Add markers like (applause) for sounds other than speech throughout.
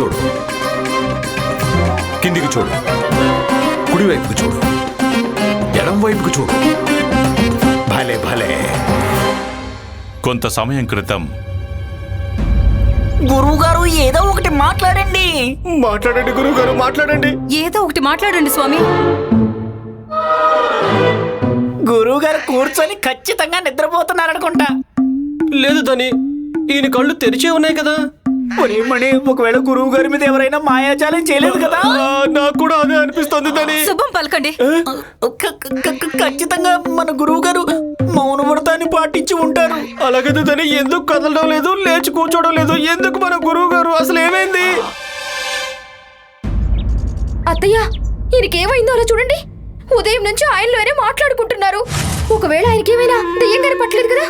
చూడు. కిందికి చూడు. కుడివైపుకి చూడు. ఎడం వైపుకి చూడు. భలే భలే. కొంత సమయం క్రితం గురువు గారు ఏదో ఒకటి మాట్లాడండి. మాట్లాడండి గురువు గారు మాట్లాడండి. ఏదో ఒకటి మాట్లాడండి స్వామి. గురువు గారు కూర్చొని ఖచ్చితంగా నిద్రపోతున్నారనుకుంటా. లేదు ధని ఈయన కళ్ళు తెరిచే ఉన్నాయి కదా. ఒరే మణి ఒకవేళ గురువు గారి మీద ఎవరైనా మాయాజాలం చేయలేదు కదా? నాకు కూడా అదే అనిపిస్తుంది ధని శుభం పలకండి. ఖచ్చితంగా మన గురువు గారు మౌన వ్రతాన్ని పాటించి ఉంటారు. అలాగైతే ధని ఎందుకు కదలడం లేదు లేచి కూర్చోవడం లేదు ఎందుకు మన గురువు గారు? అసలు ఏమైంది? అత్తయ్య ఈయనకేమైందో అలా చూడండి. ఉదయం నుంచి ఆయనలోనే మాట్లాడుకుంటున్నారు. ఒకవేళ ఆయనకేమైనా దెయ్యం గారి పట్టలేదు కదా?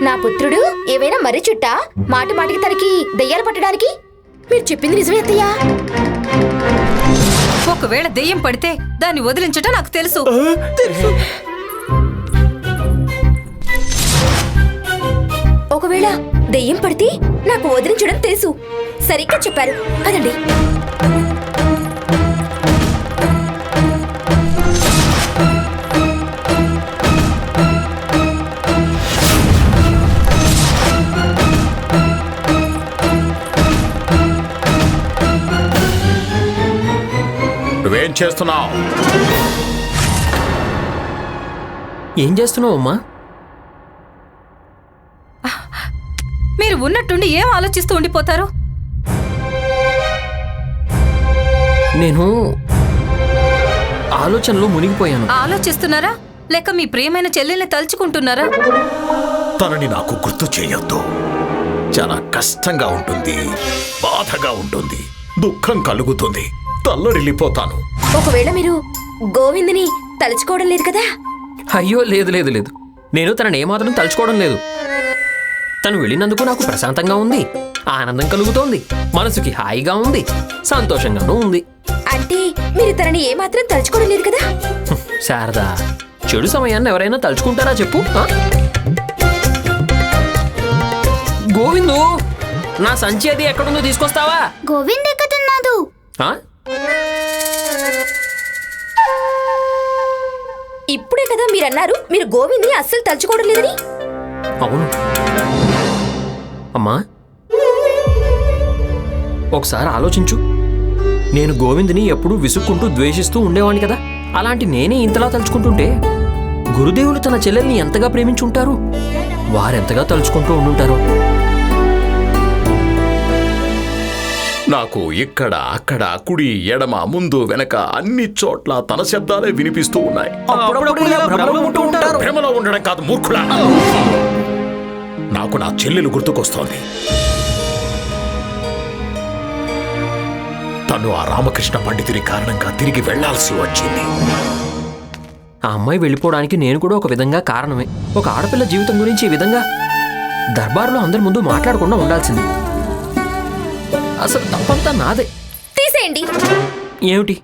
నా పుత్రుడు ఏవైనా మర్రి చుట్టా మాటి మాటికి తనకి దెయ్యాలు పట్టడానికి? మీరు చెప్పింది నిజమే అత్తయ్య. ఒకవేళ దెయ్యం పడితే దాన్ని వదిలించటం నాకు తెలుసు. ఒకవేళ దెయ్యం పడితే నాకు వదిలించడం తెలుసు. సరిగ్గా చెప్పారు. పదండి. చేస్తున్నావు. ఏం చేస్తున్నావు అమ్మా? మీరు ఉన్నట్టుండి ఏం ఆలోచిస్తూ ఉండిపోతారు? నేను ఆలోచనలో మునిగిపోయాను. ఆలోచిస్తున్నారా? లేక మీ ప్రియమైన చెల్లెల్ని తలుచుకుంటున్నారా? తనని నాకు గుర్తు చేయొద్దు. చాలా కష్టంగా ఉంటుంది బాధగా ఉంటుంది దుఃఖం కలుగుతుంది. తల్లడిల్లిపోతాను ఒకవేళ మీరు గోవిందని తలుచుకోవడం లేదు కదా? అయ్యో లేదు లేదు లేదు. నేను తనని ఏమాత్రం తలుచుకోవడం లేదు. తను వెళ్ళినందుకు నాకు ప్రశాంతంగా ఉంది. ఆనందం కలుగుతోంది. మనసుకి హాయిగా ఉంది. సంతోషంగానూ ఉంది. అంటే మీరు తనని ఏమాత్రం తలుచుకోవడం లేదు కదా? శారదా చెడు సమయాన్ని ఎవరైనా తలుచుకుంటారా చెప్పు ఆ? గోవిందు నా సంచి అది ఎక్కడుందో తీసుకొస్తావా? గోవింద్ ఎక్కుతున్నాడు ఆ? ఇప్పుడే కదా మీరు అన్నారు మీరు గోవింద్ని అస్సలు తలుచుకోవడం లేదని? అవును. అమ్మా. ఒకసారి ఆలోచించు. నేను గోవింద్ని ఎప్పుడూ విసుక్కుంటూ ద్వేషిస్తూ ఉండేవాణ్ణి కదా. అలాంటి నేనే ఇంతలా తలుచుకుంటుంటే గురుదేవులు తన చెల్లెల్ని ఎంతగా ప్రేమించుంటారు? వారెంతగా తలుచుకుంటూ ఉండుంటారు? నాకు ఇక్కడ అక్కడ కుడి ఎడమ ముందు వెనక అన్ని చోట్ల తన శబ్దాలే వినిపిస్తూ ఉన్నాయి. భ్రమలు ఉండడం కాదు మూర్ఖుడా. నాకు నా చెల్లెలు గుర్తుకొస్తోంది. తను ఆ రామకృష్ణ పండితుని కారణంగా తిరిగి వెళ్ళాల్సి వచ్చింది. ఆ అమ్మాయి వెళ్ళిపోవడానికి నేను కూడా ఒక విధంగా కారణమే. ఒక ఆడపిల్ల జీవితం గురించి ఈ విధంగా దర్బారులో అందరి ముందు మాట్లాడకుండా ఉండాల్సింది. అసలు తప్పంతా నాదే. తీసేయండి. ఏమిటి?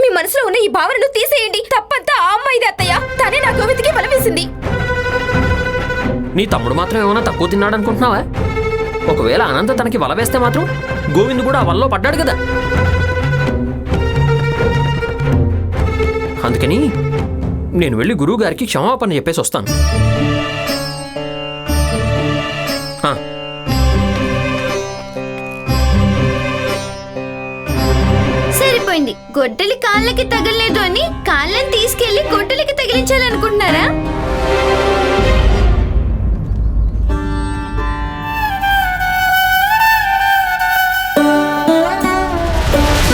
మీ మనసులో ఉన్న ఈ భావనను తీసేయండి. తప్పంతా ఆ అమ్మాయిది అత్తయ్య. తనే నా గోవింద్కి బలవేసింది నీ తమ్ముడు మాత్రం ఏమైనా తక్కువ తిన్నాడు అనుకుంటున్నావా ఒకవేళ అనంత తనకి వల వేస్తే మాత్రం గోవింద్ కూడా ఆ వలలో పడ్డాడు కదా. అందుకని నేను వెళ్ళి గురువు గారికి క్షమాపణ చెప్పేసి వస్తాను. గొడ్డలి కాళ్ళకి తగలలేదు అని కాళ్ళని తీసుకెళ్ళి గొడ్డలికి తగిలించాలనుకుంటున్నారా?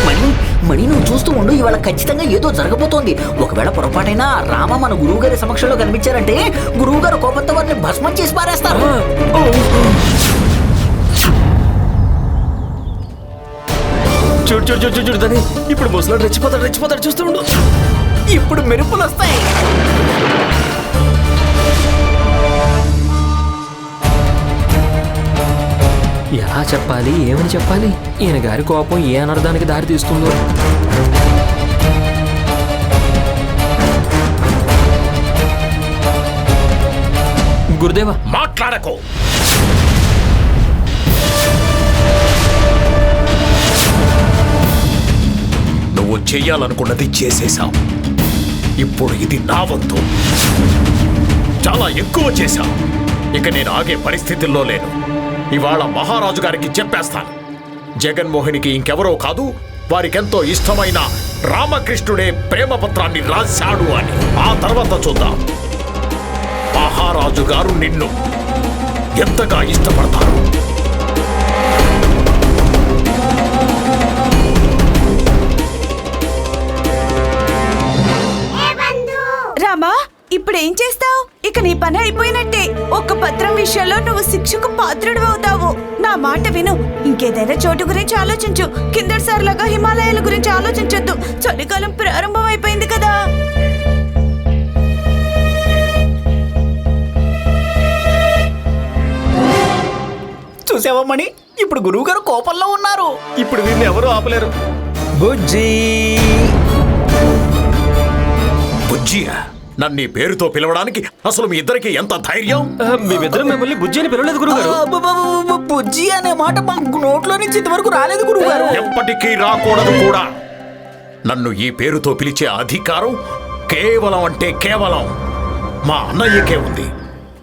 మణి మణి నువ్వు చూస్తూ ఉండు ఇవాళ ఖచ్చితంగా ఏదో జరగబోతోంది. ఒకవేళ పొరపాటైనా రామ మన గురువు గారి సమక్షంలో కనిపించారంటే గురువు గారు కోపంతో వారిని భస్మం చేసి పారేస్తారు. చూడు చూడు చూడు చూడు, దాని ఇప్పుడు ముసలాడు రెచ్చిపోతాడు రెచ్చిపోతాడు చూస్తూ ఉండు. ఇప్పుడు మెరుపులు వస్తాయి. ఎలా చెప్పాలి? ఏమని చెప్పాలి? ఈయన గారి కోపం ఏ అనర్థానికి దారి తీస్తుందో. గురుదేవా మాట్లాడకు. చెయ్యాలనుకున్నది చేసేశాం ఇప్పుడు ఇది నా వంతు. చాలా ఎక్కువ చేశావు. ఇక నేను ఆగే పరిస్థితుల్లో లేను. ఇవాళ మహారాజు గారికి చెప్పేస్తాను. జగన్మోహనికి ఇంకెవరో కాదు వారికెంతో ఇష్టమైన రామకృష్ణుడే ప్రేమ పత్రాన్ని రాశాడు అని. ఆ తర్వాత చూద్దాం. మహారాజు గారు నిన్ను ఎంతగా ఇష్టపడతారు? రామా ఇప్పుడు ఏం చేస్తావు? ఇక నీ పని అయిపోయినట్టే. ఒక్క పత్రం విషయంలో నువ్వు శిక్షకు పాత్రుడు అవుతావు. నా మాట విను. ఇంకేదైనా చోటు గురించి ఆలోచించు. కిందటిసారిలాగా హిమాలయాల గురించి ఆలోచించొద్దు. చలికాలం ప్రారంభం అయిపోయింది కదా చూసావమ్మని ఇప్పుడు గురువు గారు కోపంలో ఉన్నారు. ఇప్పుడు వీరిని ఎవరూ ఆపలేరు. బుజ్జి! బుజ్జియా నన్ను ఈ పేరుతో పిలవడానికి అసలు మీ ఇద్దరికి ఎంత ధైర్యం? మేమిద్దరం మిమ్మల్ని బుజ్జి అని పిలవలేదు గురుగారు బుజ్జి అనే మాట మా నోట్లో నుంచి ఇంతవరకు రాలేదు గురువు గారు ఎప్పటికీ రాకూడదు కూడా. నన్ను ఈ పేరుతో పిలిచే అధికారం కేవలం అంటే కేవలం మా అన్నయ్యకే ఉంది.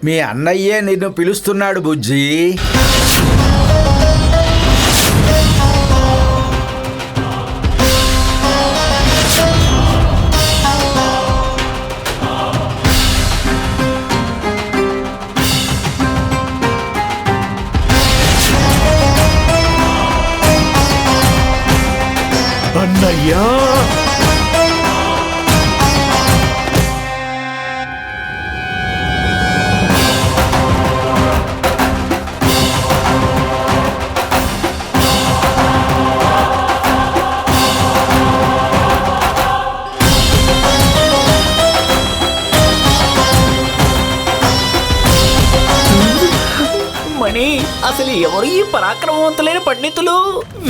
మీ అన్నయ్యే నిన్ను పిలుస్తున్నాడు బుజ్జి. అన్నయ్యా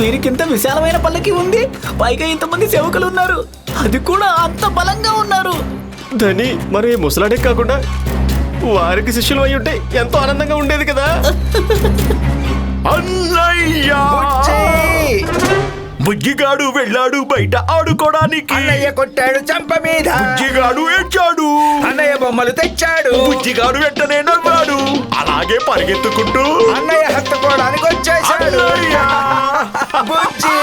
వీరికింత విశాలమైన పల్లకి ఉంది. పైగా ఇంతమంది సేవకులు ఉన్నారు. అది కూడా అంత బలంగా ఉన్నారు. ధని మరి ముసలాడే కాకుండా వారికి శిష్యులు అయి ఉంటే ఎంతో ఆనందంగా ఉండేది కదా? (laughs) అన్నయ్యా! బుజ్జిగాడు వెళ్ళాడు బయట ఆడుకోవడానికి అన్నయ్య కొట్టాడు చంప మీద. బుజ్జిగాడు ఏడ్చాడు. అన్నయ్య బొమ్మలు తెచ్చాడు. బుజ్జిగాడు వెంటనే నవ్వాడు. అలాగే పరిగెత్తుకుంటూ అన్నయ్య హత్తుకోవడానికి వచ్చేసాడు! బుజ్జి!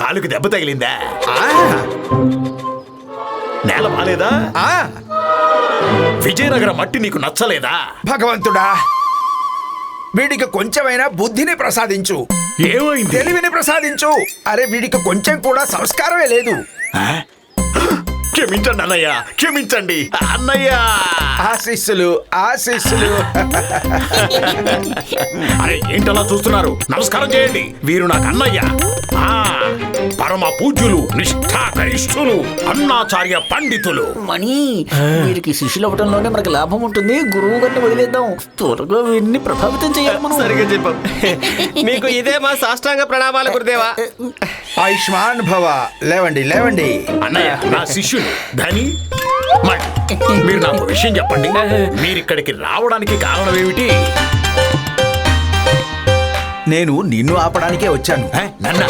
కాలుకి దెబ్బ తగిలిందా? నేల బాలేదా? విజయనగరం మట్టి నీకు నచ్చలేదా? భగవంతుడా వీడికి కొంచెమైనా బుద్ధిని ప్రసాదించు. ఏమైంది? తెలివిని ప్రసాదించు. అరే వీడికి కొంచెం కూడా సంస్కారమే లేదు? క్షమించండి అన్నయ్య క్షమించండి. అన్నయ్య! ఆశీస్సులు ఆశీస్సులు. అరే ఏంటలా చూస్తున్నారు? నమస్కారం చేయండి. వీరు నాకు అన్నయ్య. ఆ, పరమ పూజ్యులు నిష్ఠాకరిష్ఠులు అన్నాచార్య పండితులు. మణి వీరికి శిష్యులు అవ్వడంలోనే మనకు లాభం ఉంటుంది. గురువు గారిని వదిలేద్దాం. త్వరగా వీరిని ప్రభావితం చేయాలి మనం. సరిగా చెప్పాం మీకు ఇదే మా సాష్టాంగ ప్రణామాలు గురుదేవా. ఆయుష్మాన్ భవ. లేవండి లేవండి. అన్నయ్య నా శిష్యుడు ధని మరి మీరు నాకు విషయం చెప్పండి. మీరు ఇక్కడికి రావడానికి కారణం ఏమిటి? నేను నిన్ను ఆపడానికే వచ్చాను. నన్న.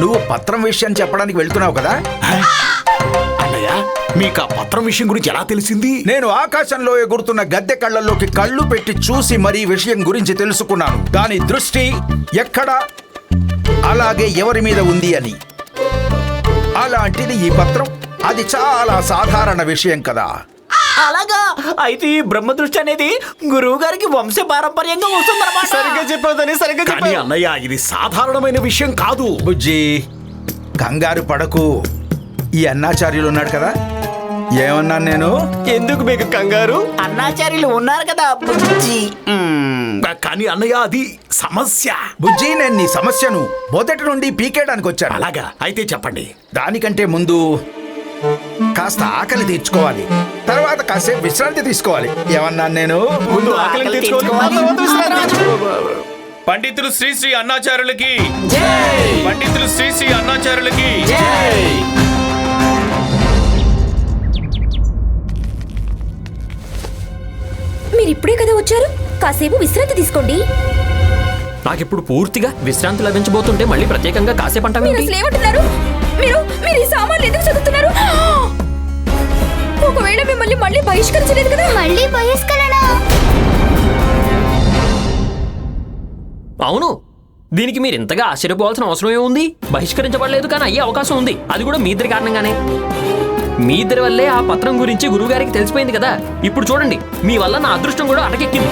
నువ్వు పత్రం విషయం చెప్పడానికి వెళ్తున్నావు కదా? అన్నయ్య మీకు ఆ పత్రం విషయం గురించి ఎలా తెలిసింది? నేను ఆకాశంలో ఎగురుతున్న గద్దె కళ్ళల్లోకి కళ్ళు పెట్టి చూసి మరీ విషయం గురించి తెలుసుకున్నాను. దాని దృష్టి ఎక్కడ? అలాగే ఎవరి మీద ఉంది అని. అలాంటిది ఈ పత్రం. అది చాలా సాధారణ విషయం కదా. అలాగా? అయితే ఈ బ్రహ్మ దృష్టి అనేది గురువు గారికి వంశ పారంపర్యంగా వస్తుందన్నమాట సరిగ్గా సరిగ్గా కానీ చెప్పావు. అన్నయ్య ఇది సాధారణమైన విషయం కాదు. బుజ్జి కంగారు పడకు. ఈ అన్నాచార్యులు ఉన్నాడు కదా? ఏమన్నాను నేను? ఎందుకు మీకు కంగారు? అన్నాచార్యులు ఉన్నారు కదా బుజ్జి. కానీ అన్నయ్య అది సమస్య. బుజ్జి నేను నీ సమస్యను మొదటి నుండి పీకేయడానికి వచ్చాను. అలాగా. అయితే చెప్పండి. దానికంటే ముందు కాస్త ఆకలి తీర్చుకోవాలి. తర్వాత కాసేపు విశ్రాంతి తీసుకోవాలి. ఏమన్నాను నేను ముందు ఆకలిని తెచ్చుకోవాలి ఆ తర్వాత విశ్రాంతి? తీసుకోవాలి. పండితులు శ్రీ శ్రీ అన్నాచారులకి పండితులు శ్రీ శ్రీ అన్నాచారులకి మీరు ఇప్పుడే కదా వచ్చారు? కాసేపు విశ్రాంతి తీసుకోండి. నాకిప్పుడు పూర్తిగా విశ్రాంతి లభించబోతుంటే మళ్ళీ ప్రత్యేకంగా కాసేపు మీరు అసలు ఏమంటున్నారు? మీరు మీరు ఈ సామాన్లు ఎందుకు చదువుతున్నారు? బహిష్కరించలేదు కదా? మళ్ళీ బహిష్కరణ. అవును. దీనికి మీరు ఇంతగా ఆశ్చర్యపోవాల్సిన అవసరం ఏముంది? బహిష్కరించబడలేదు కానీ అయ్యే అవకాశం ఉంది. అది కూడా మీ ఇద్దరి కారణంగానే. మీ ఇద్దరి వల్లే ఆ పత్రం గురించి గురువుగారికి తెలిసిపోయింది కదా. ఇప్పుడు చూడండి మీ వల్ల నా అదృష్టం కూడా అటకెక్కింది.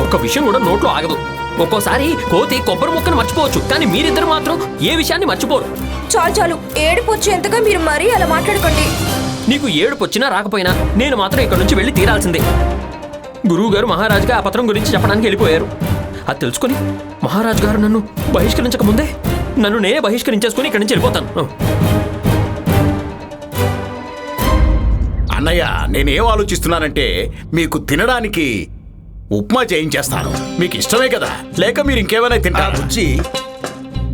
ఒక్క విషయం కూడా నోట్లో ఆగదు. ఒక్కోసారి కోతి కొబ్బరి ముక్కను మర్చిపోవచ్చు కానీ మీరిద్దరు మాత్రం ఏ విషయాన్ని మర్చిపోరు. చాలు చాలు. ఏడుపు వచ్చేంతగా మీరు మరీ అలా మాట్లాడుకోండి. నీకు ఏడుపు వచ్చినా రాకపోయినా నేను మాత్రం ఇక్కడి నుంచి వెళ్ళి తీరాల్సిందే. గురువు గారు మహారాజుగా ఆ పత్రం గురించి చెప్పడానికి వెళ్ళిపోయారు. అది తెలుసుకొని మహారాజు గారు నన్ను బహిష్కరించక ముందే నన్ను నేనే బహిష్కరించేసుకుని ఇక్కడి నుంచి వెళ్ళిపోతాను. అన్నయ్య నేనేం ఆలోచిస్తున్నానంటే మీకు తినడానికి ఉప్మా చేయించేస్తాను. మీకు ఇష్టమే కదా? లేక మీరు ఇంకేమైనా తింటారా?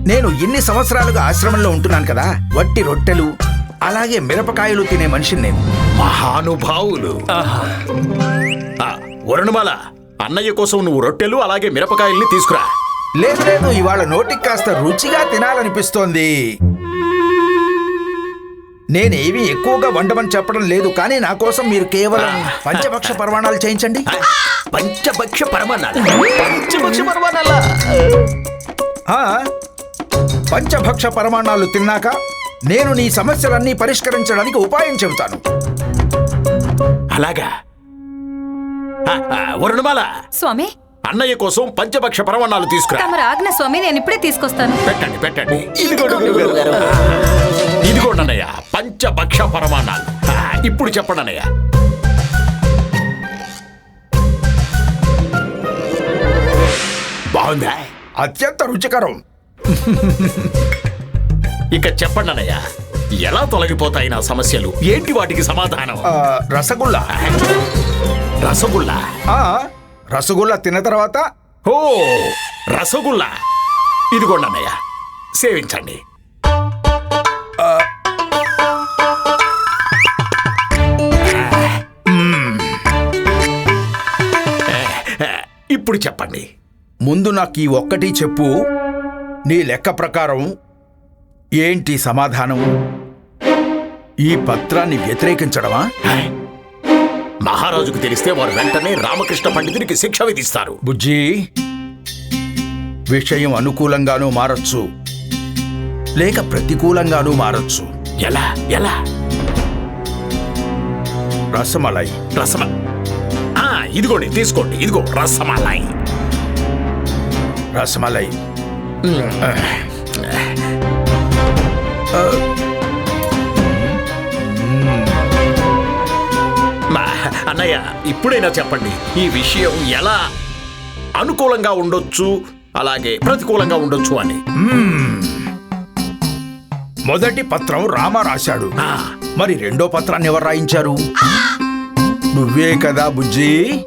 నేను ఇన్ని సంవత్సరాలుగా ఆశ్రమంలో ఉంటున్నాను కదా. వట్టి రొట్టెలు అలాగే మిరపకాయలు తినే మనిషిని నేను. మహానుభావులు. ఆ, వరుణమాల అన్నయ్య కోసం నువ్వు రొట్టెలు అలాగే మిరపకాయల్ని తీసుకురా. లేదు లేదు ఇవాళ నోటికి కాస్త రుచిగా తినాలనిపిస్తోంది. నేనేవి ఎక్కువగా వండమని చెప్పడం లేదు కానీ నా కోసం మీరు కేవలం పంచభక్ష పర్వాణాలు చేయించండి. పంచభక్ష పరమన్నాడు పంచభక్ష పరమాన్నాలా ఆ, పంచభక్ష పరమాణాలు తిన్నాక నేను నీ సమస్యలన్నీ పరిష్కరించడానికి ఉపాయం చెబుతాను. అలాగా? వరుణమాల! స్వామి! అన్నయ్య కోసం పంచభక్ష పరమాణాలు తీసుకురా. తమరు ఆజ్ఞ స్వామి నేను ఇప్పుడే తీసుకొస్తాను. పెట్టండి పెట్టండి. ఇదిగోండి గురువుగారు. ఇదిగోండి అన్నయ్య పంచభక్ష పరమాణాలు ఆ, ఇప్పుడు చెప్పండి అన్నయ్య. బాగుందా? అత్యంత రుచికరం. ఇక చెప్పండి అన్నయ్య ఎలా తొలగిపోతాయి నా సమస్యలు? ఏంటి వాటికి సమాధానం? ఆ, రసగుల్లా. రసగుల్లా? ఆ, రసగుల్లా తిన్న తర్వాత? ఓ రసగుల్లా. ఇదిగోండి అన్నయ్య సేవించండి. ఇప్పుడు చెప్పండి. ముందు నాకు ఈ ఒక్కటి చెప్పు. నీ లెక్క ప్రకారం ఏంటి సమాధానం? ఈ పత్రాన్ని వ్యతిరేకించడమా. మహారాజుకు తెలిస్తే వారు వెంటనే రామకృష్ణ పండితునికి శిక్ష విధిస్తారు. బుజ్జి విషయం అనుకూలంగానూ మారచ్చు. లేక ప్రతికూలంగానూ మారచ్చు. ఎలా ఎలా? రసమలై. రసమ ఇదిగోండి తీసుకోండి ఇదిగో రసమలై. రసమలై. అన్నయ్య ఇప్పుడైనా చెప్పండి. ఈ విషయం ఎలా అనుకూలంగా ఉండొచ్చు అలాగే ప్రతికూలంగా ఉండొచ్చు అని. మొదటి పత్రం రామ రాశాడు. మరి రెండో పత్రాన్ని ఎవరు రాయించారు? నువ్వే కదా బుజ్జి.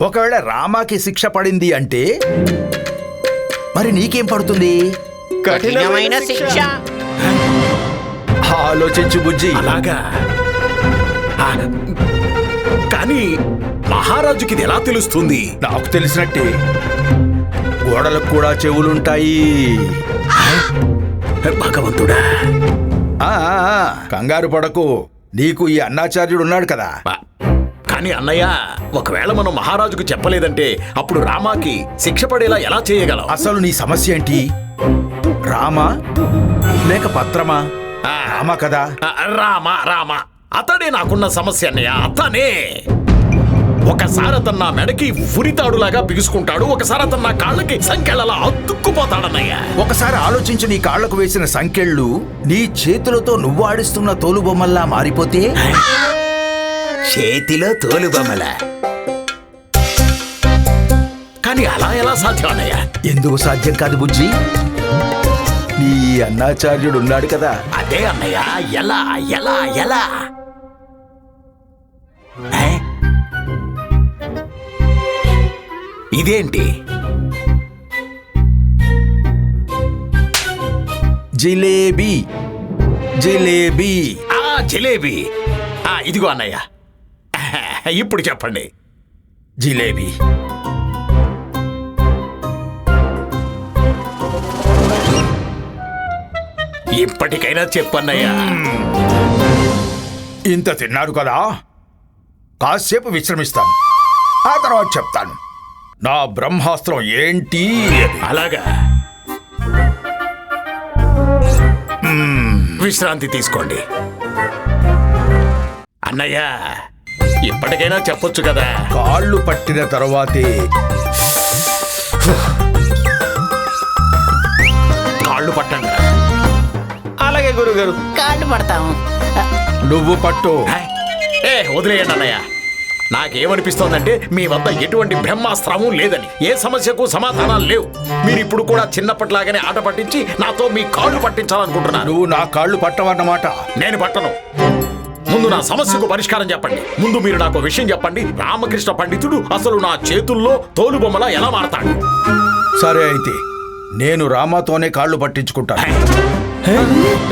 ఒకవేళ రామాకి శిక్ష పడింది అంటే? మరి నీకేం పడుతుంది? కఠినమైన శిక్ష. ఆలోచించు బుజ్జి. అలాగా. ఆ, కానీ మహారాజుకి ఇది ఎలా తెలుస్తుంది? నాకు తెలిసినట్టే. గోడలకు కూడా చెవులుంటాయి. భగవంతుడా. ఆ, ఆ, ఆ, కంగారు పడకు. నీకు ఈ అన్నాచార్యుడు ఉన్నాడు కదా. ఆ, కానీ అన్నయ్య ఒకవేళ మనం మహారాజుకు చెప్పలేదంటే అప్పుడు రామాకి శిక్ష పడేలా ఎలా చేయగలం? అసలు నీ సమస్య ఏంటి? రామా? లేక పత్రమా? రామ కదా? ఆ, రామ రామ. అతడే నాకున్న సమస్య అన్నయ్య. అతనే. ఒకసారి అతను నా మెడకి ఫురితాడులాగా బిగుసుకుంటాడు. ఒకసారి అతను నా కాళ్ళకి సంఖ్యలలా అతుక్కుపోతాడన్నయ్య. ఒకసారి ఆలోచించి నీ కాళ్ళకు వేసిన సంకెళ్ళు నీ చేతులతో నువ్వు ఆడిస్తున్న తోలుబొమ్మల్లా మారిపోతే చేతిలో తోలుబొమ్మల. కానీ అలా ఎలా సాధ్యం అన్నయ్య? ఎందుకు సాధ్యం కాదు బుజ్జి? నీ అన్నాచార్యుడు ఉన్నాడు కదా. అదే అన్నయ్య ఎలా ఎలా ఎలా? ఏ? ఇదేంటి? జిలేబీ. జిలేబీ. ఆ జిలేబీ. ఆ, ఇదిగో అన్నయ్య. ఇప్పుడు చెప్పండి. జిలేబీ. ఇప్పటికైనా చెప్పన్నయ్యా. ఇంత తిన్నారు కదా? కాసేపు విశ్రమిస్తాను. ఆ తర్వాత చెప్తాను. నా బ్రహ్మాస్త్రం ఏంటి. అలాగా. విశ్రాంతి తీసుకోండి. అన్నయ్య ఇప్పటికైనా చెప్పొచ్చు కదా. కాళ్ళు పట్టిన తర్వాతే. కాళ్ళు పట్టండి. అలాగే గురుగారు. కాళ్ళు పడతాం నువ్వు పట్టు. ఏ వదిలేయండి అన్నయ్య. నాకేమనిపిస్తోందంటే మీ వద్ద ఎటువంటి బ్రహ్మాస్త్రము లేదని. ఏ సమస్యకు సమాధానాలు లేవు. మీరు ఇప్పుడు కూడా చిన్నప్పటిలాగానే ఆట పట్టించి నాతో మీ కాళ్ళు పట్టించాలనుకుంటున్నారు. నువ్వు నా కాళ్ళు పట్టవన్నమాట. నేను పట్టను. ముందు నా సమస్యకు పరిష్కారం చెప్పండి. ముందు మీరు నాకు విషయం చెప్పండి. రామకృష్ణ పండితుడు అసలు నా చేతుల్లో తోలుబొమ్మలా ఎలా మారతాడు? సరే అయితే నేను రామాతోనే కాళ్ళు పట్టించుకుంటాను.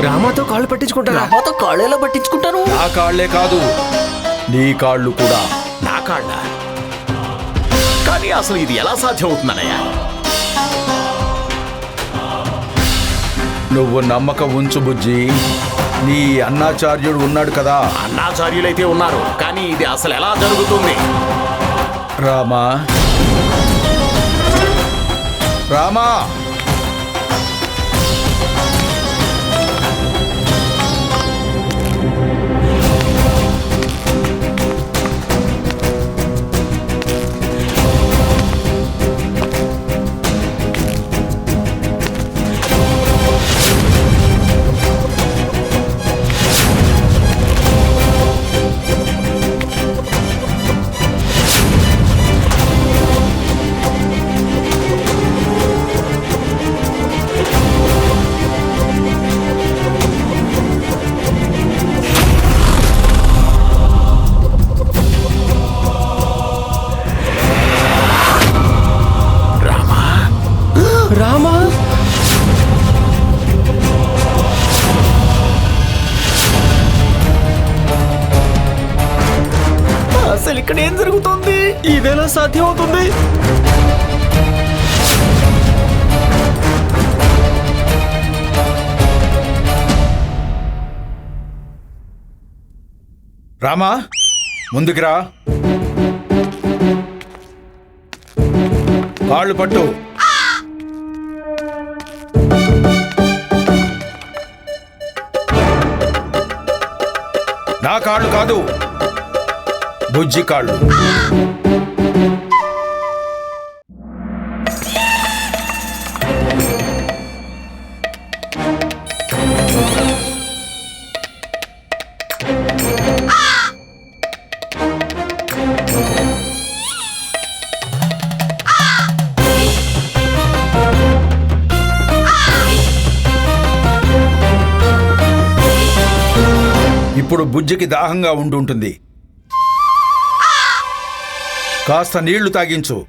రామాతో కాళ్ళు పట్టించుకుంటారా? రామాతో కాళ్ళు ఎలా పట్టించుకుంటాను? నా కాళ్ళే కాదు నీ కాళ్ళు కూడా. నా కాళ్ళ? కానీ అసలు ఇది ఎలా సాధ్యం అవుతుందన్నయ్య నువ్వు నమ్మకం ఉంచు బుజ్జి. నీ అన్నాచార్యుడు ఉన్నాడు కదా. అన్నాచార్యులైతే ఉన్నారు కానీ ఇది అసలు ఎలా జరుగుతుంది? రామా. రామా! రామా ఇదెలా సాధ్యమవుతుంది. రామా ముందుకు రా కాళ్ళు పట్టు. నా కాళ్ళు కాదు బుజ్జి కాళ్ళు. ఇప్పుడు దాహంగా ఉండుంటుంది. కాస్త నీళ్ళు తాగించు.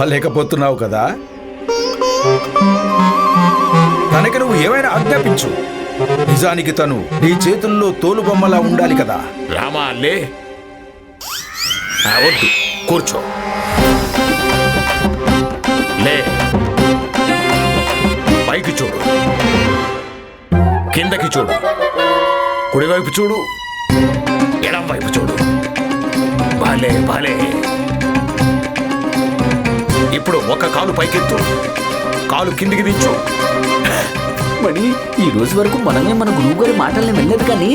నమ్మలేకపోతున్నావు కదా? తనకి నువ్వు ఏమైనా ఆజ్ఞాపించు. నిజానికి తను నీ చేతుల్లో తోలుబొమ్మలా ఉండాలి కదా. రామా లే. వద్దు. కూర్చో. లే. పైకి చూడు. కిందకి చూడు. కుడివైపు చూడు. ఎడం వైపు చూడు. బాలే బాలే ఇప్పుడు ఒక కాలు పైకెత్తు. కాలు కిందికి దించు. మరి ఈ రోజు వరకు మనమే మన గురువు గారి మాటల్ని వినలేదు కానీ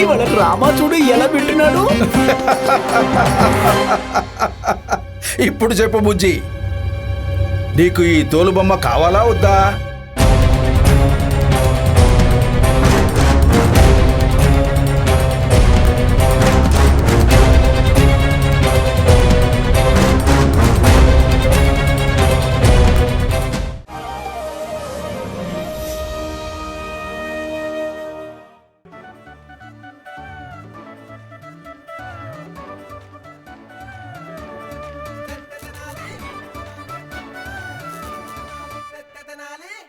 ఇవాళ రామా చూడు ఎలా వింటున్నాడు. ఇప్పుడు చెప్పు బుజ్జి. నీకు ఈ తోలుబొమ్మ కావాలా వద్దా?